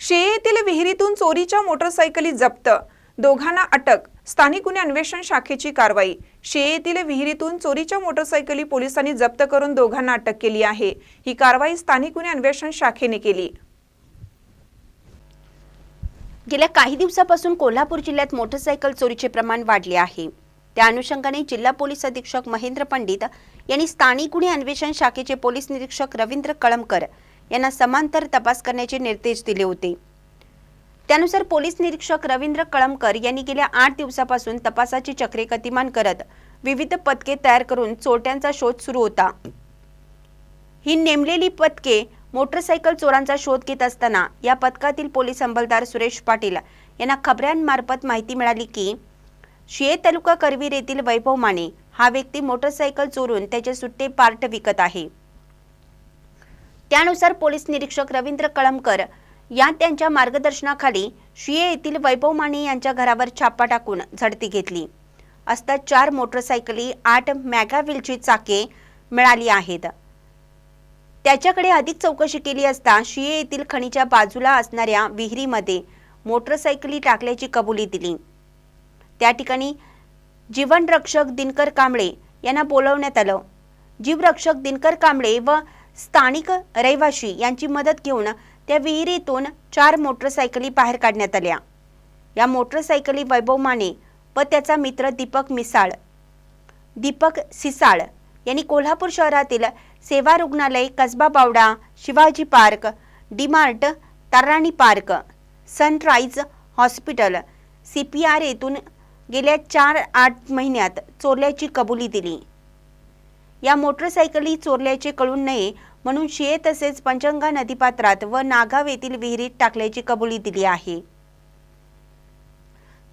शेळे येथील विहिरीतून चोरीच्या मोटरसायकली जप्त. दोघांना अटक. स्थानिक गुन्हे अन्वेषण शाखेची कारवाई. शेळे येथील विहिरीतून चोरीच्या मोटरसायकली पोलिसांनी जप्त करून दोघांना अटक केली आहे. ही कारवाई स्थानिक गुन्हे अन्वेषण शाखेने केली. गेल्या काही दिवसापासून कोल्हापूर जिल्ह्यात मोटरसायकल चोरीचे प्रमाण वाढले आहे. त्या अनुषंगाने जिल्हा पोलीस अधीक्षक महेंद्र पंडित यांनी स्थानिक गुन्हे अन्वेषण शाखेचे पोलीस निरीक्षक रवींद्र कळमकर यांना समांतर तपास करण्याचे निर्देश दिले होते. त्यानुसार पोलीस निरीक्षक रवींद्र कळमकर यांनी गेल्या आठ दिवसापासून तपासाची चक्रे गतिमान करत विविध पथके तयार करून चोरट्यांचा शोध सुरू होता. ही नेमलेली पथके मोटरसायकल चोरांचा शोध घेत असताना या पथकातील पोलीस अंमलदार सुरेश पाटील यांना खबऱ्यांमार्फत माहिती मिळाली की शिये तालुका करवीर येथील वैभव माने हा व्यक्ती मोटरसायकल चोरून त्याचे सुट्टे पार्ट विकत आहे. त्यानुसार पोलीस निरीक्षक रवींद्र कळमकर या त्यांच्या मार्गदर्शनाखाली शिये येथील वैभव माने यांच्या घरावर छापा टाकून झडती घेतली. असता चार मोटरसायकली आठ मॅगाविलची चाके मिळाली आहेत. त्याच्याकडे अधिक चौकशी केली असता शिये येथील खणीच्या बाजूला असणाऱ्या विहिरीमध्ये मोटरसायकली टाकल्याची कबुली दिली. त्या ठिकाणी जीवनरक्षक दिनकर कांबळे यांना बोलवण्यात आलं. जीवरक्षक दिनकर कांबळे व स्थानिक रहिवाशी यांची मदत घेऊन त्या विहिरीतून चार मोटरसायकली बाहेर काढण्यात आल्या. या मोटरसायकली वैभव माने व त्याचा मित्र दीपक मिसाळ दीपक सिसाळ यांनी कोल्हापूर शहरातील सेवा रुग्णालय Kasba Bawda Shivaji park DMart Tarani park sunrise hospital C P R येथून गेल्या चार आठ महिन्यात चोरल्याची कबुली दिली. या मोटरसायकली चोरल्याचे कळून नये म्हणून शिये तसेच पंचंगा नदीपात्रात व नागाव येथील विहिरीत टाकल्याची कबुली दिली आहे.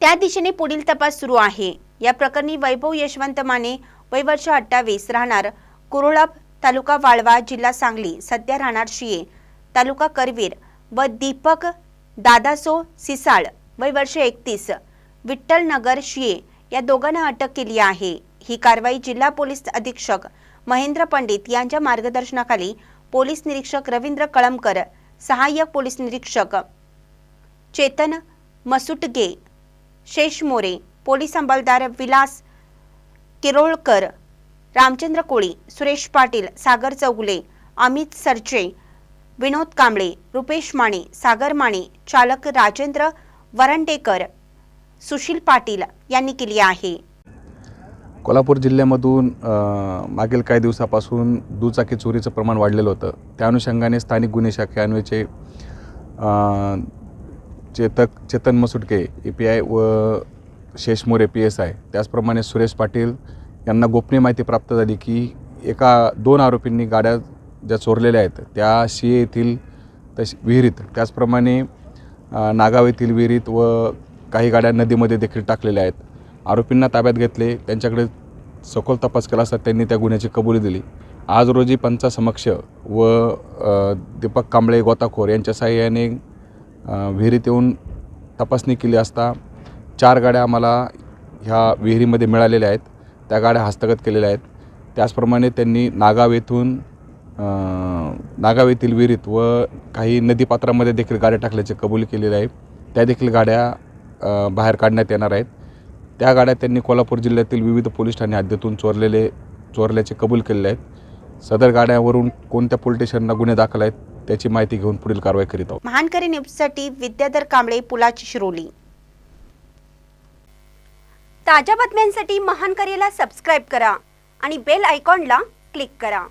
त्या दिशेने पुढील तपास सुरू आहे. या प्रकरणी वैभव यशवंत माने वय वर्ष अठ्ठावीस राहणार कुरोळाप तालुका वाळवा जिल्हा सांगली. सध्या राहणार शिये तालुका करवीर व दीपक दादासो सिसाळ वय वर्ष एकतीस. विठ्ठल नगर शिये या दोघांना अटक केली आहे. ही कारवाई जिल्हा पोलीस अधीक्षक महेंद्र पंडित यांच्या मार्गदर्शनाखाली पोलीस निरीक्षक रवींद्र कळमकर सहाय्यक पोलीस निरीक्षक चेतन मसुटगे शेष मोरे पोलीस अंमलदार विलास किरोळकर रामचंद्र कोळी सुरेश पाटील सागर चौगुले अमित सरचे विनोद कांबळे रुपेश माने सागर माने चालक राजेंद्र वरंडेकर सुशील पाटील यांनी केली आहे. कोल्हापूर जिल्ह्यामधून मागील काही दिवसापासून दुचाकी चोरीचं प्रमाण वाढलेलं होतं. त्या अनुषंगाने स्थानिक गुन्हे शाखे Chetak Chetan Masutke A P I व Shesh More P S I. त्याचप्रमाणे सुरेश पाटील यांना गोपनीय माहिती प्राप्त झाली की एका दोन आरोपींनी गाड्या ज्या चोरलेल्या आहेत त्या शिये येथील तश विहिरीत. त्याचप्रमाणे नागाव येथील विहिरीत व काही गाड्या नदीमध्ये देखील टाकलेल्या आहेत. आरोपींना ताब्यात घेतले त्यांच्याकडे सखोल तपास केला असता त्यांनी त्या गुन्ह्याची कबुली दिली. आज रोजी पंचासमक्ष व दीपक कांबळे गोताखोर यांच्या साह्याने विहिरीत येऊन तपासणी केली असता चार गाड्या आम्हाला ह्या विहिरीमध्ये मिळालेल्या आहेत. त्या गाड्या हस्तगत केलेल्या आहेत. त्याचप्रमाणे त्यांनी नागाव येथून नागाव येथील विहिरीत व काही नदीपात्रामध्ये देखील गाड्या टाकल्याची कबुली केलेली आहे. त्या देखील गाड्या बाहेर काढण्यात येणार आहेत. त्या गाड्या त्यांनी कोल्हापूर जिल्ह्यातील विविध पोलीस ठाणे हद्दीतून चोरलेले चोरल्याचे कबूल केलेले आहेत. सदर गाड्यावरून कोणत्या पोलीस स्टेशनला गुन्हे दाखल आहेत त्याची माहिती घेऊन पुढील कारवाई करीत आहोत. महानकरी न्यूजसाठी विद्याधर कांबळे पुलाची शिरोली. ताज्या बातम्यांसाठी महानकरीला सबस्क्राईब करा आणि बेल आयकॉनला क्लिक करा.